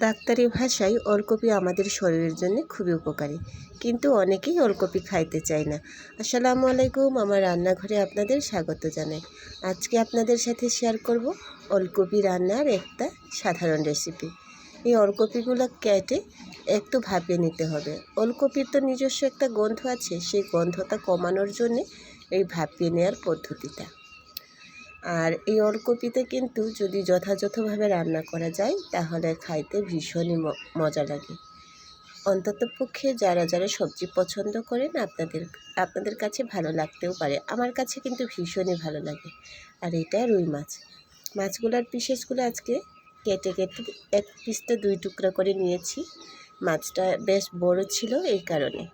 ডাক্তারি ভাষায় ওলকপি আমাদের শরীরের জন্য খুবই উপকারী। কিন্তু অনেকেই ওলকপি খাইতে চায় না। আসসালামু আলাইকুম, আমার রান্নাঘরে আপনাদের স্বাগত জানাই। আজকে আপনাদের সাথে শেয়ার করব ওলকপি রান্নার একটা সাধারণ রেসিপি এই ওলকপিগুলো কেটে একটু ভাপিয়ে নিতে হবে। ওলকপির তো নিজস্ব একটা গন্ধ আছে, সেই গন্ধটা কমানোর জন্যে এই ভাপিয়ে নেওয়ার পদ্ধতিটা। আর এই ওলকপিতে কিন্তু যদি যথাযথভাবে রান্না করা যায়, তাহলে খাইতে ভীষণই মজা লাগে। অন্তত পক্ষে যারা যারা সবজি পছন্দ করেন, আপনাদের আপনাদের কাছে ভালো লাগতেও পারে। আমার কাছে কিন্তু ভীষণই ভালো লাগে। আর এটা রুই মাছ। মাছগুলোর পিসেসগুলো আজকে কেটে কেটে এক পিসটা দুই টুকরা করে নিয়েছি। মাছটা বেশ বড় ছিল এই কারণে।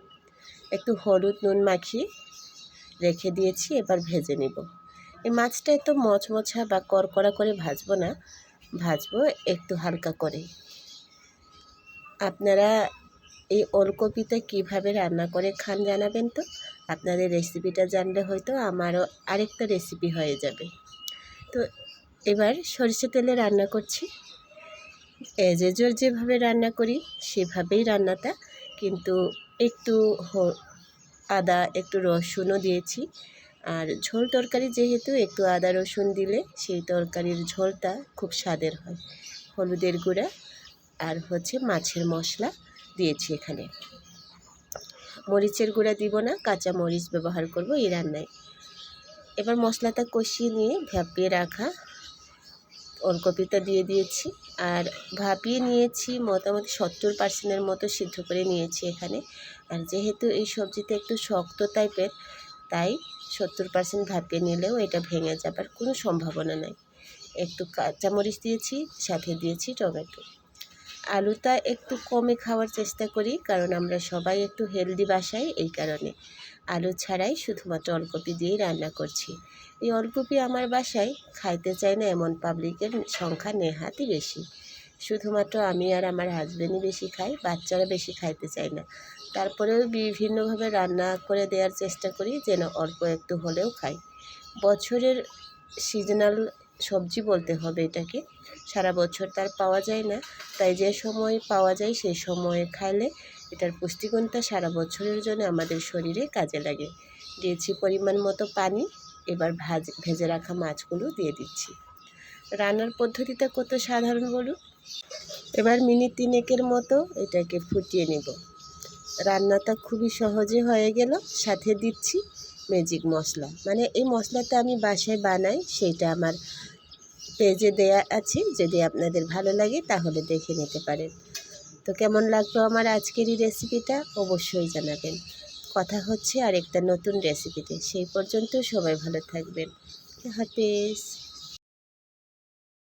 একটু হলুদ নুন মাখিয়ে রেখে দিয়েছি, এবার ভেজে নেব। এই মাছটা এত মচমচা বা করকড়া করে ভাজবো না, ভাজবো একটু হালকা করে আপনারা এই ওলকপিটা কীভাবে রান্না করে খান জানাবেন তো? আপনাদের রেসিপিটা জানলে হয়তো আমারও আরেকটা রেসিপি হয়ে যাবে। তো এবার সরষে তেলে রান্না করছি। যে জোর যেভাবে রান্না করি সেভাবেই রান্নাটা, কিন্তু একটু আদা, একটু রসুনও দিয়েছি। আর ঝোল তরকারি যেহেতু, একটু আদা রসুন দিলে সেই তরকারির ঝোলটা খুব স্বাদের হয়। হলুদের গুঁড়া আর হচ্ছে মাছের মশলা দিয়েছি এখানে। মরিচের গুঁড়া দিব না, কাঁচা মরিচ ব্যবহার করব এই রান্নায়। এবার মশলাটা কষিয়ে নিয়ে ভাপিয়ে রাখা ওলকপিটা দিয়ে দিয়েছি। আর ভাপিয়ে নিয়েছি মোটামুটি সত্তর পার্সেন্টের মতো সিদ্ধ করে নিয়েছি এখানে। আর যেহেতু এই সবজিটা একটু শক্ত টাইপের তাই সত্তর পার্সেন্ট ভাপিয়ে নিলেও এটা ভেঙে যাবার কোনো সম্ভাবনা নাই। একটু কাঁচামরিচ দিয়েছি, সাথে দিয়েছি টমেটো। আলুটা একটু কমে খাওয়ার চেষ্টা করি, কারণ আমরা সবাই একটু হেলদি বাসাই এই কারণে। আলু ছাড়াই শুধুমাত্র অলকপি দিয়েই রান্না করছি। এই অলকপি আমার বাসায় খাইতে চায় না এমন পাবলিকের সংখ্যা নেহাতই বেশি। শুধুমাত্র আমি আর আমার হাজব্যান্ডই বেশি খাই, বাচ্চারা বেশি খাইতে চায় না। তারপরেও বিভিন্নভাবে রান্না করে দেওয়ার চেষ্টা করি, যেন অল্প একটু হলেও খাই। বছরের সিজনাল সবজি বলতে হবে এটাকে। সারা বছর তার পাওয়া যায় না, তাই যে সময় পাওয়া যায় সেই সময়ে খাইলে এটার পুষ্টিগুণটা সারা বছরের জন্য আমাদের শরীরে কাজে লাগে। দিয়েছি পরিমাণ মতো পানি, এবার ভাজ, ভেজে রাখা মাছগুলো দিয়ে দিচ্ছি। রান্নার পদ্ধতিটা কত সাধারণ বলুন? এবার মিনিট তিনেকের মতো এটাকে ফুটিয়ে নেব। রান্নাটা খুবই সহজে হয়ে গেল, সাথে দিচ্ছি ম্যাজিক মশলা। মানে এই মশলাটা আমি বাসায় বানাই সেইটা আমার পেজে দেয়া আছে, যদি আপনাদের ভালো লাগে তাহলে দেখে নিতে পারেন। তো কেমন লাগল আমার আজকের এই রেসিপিটা অবশ্যই জানাবেন। কথা হচ্ছে আর একটা নতুন রেসিপিতে সেই পর্যন্ত সবাই ভালো থাকবেন। হাফেজ।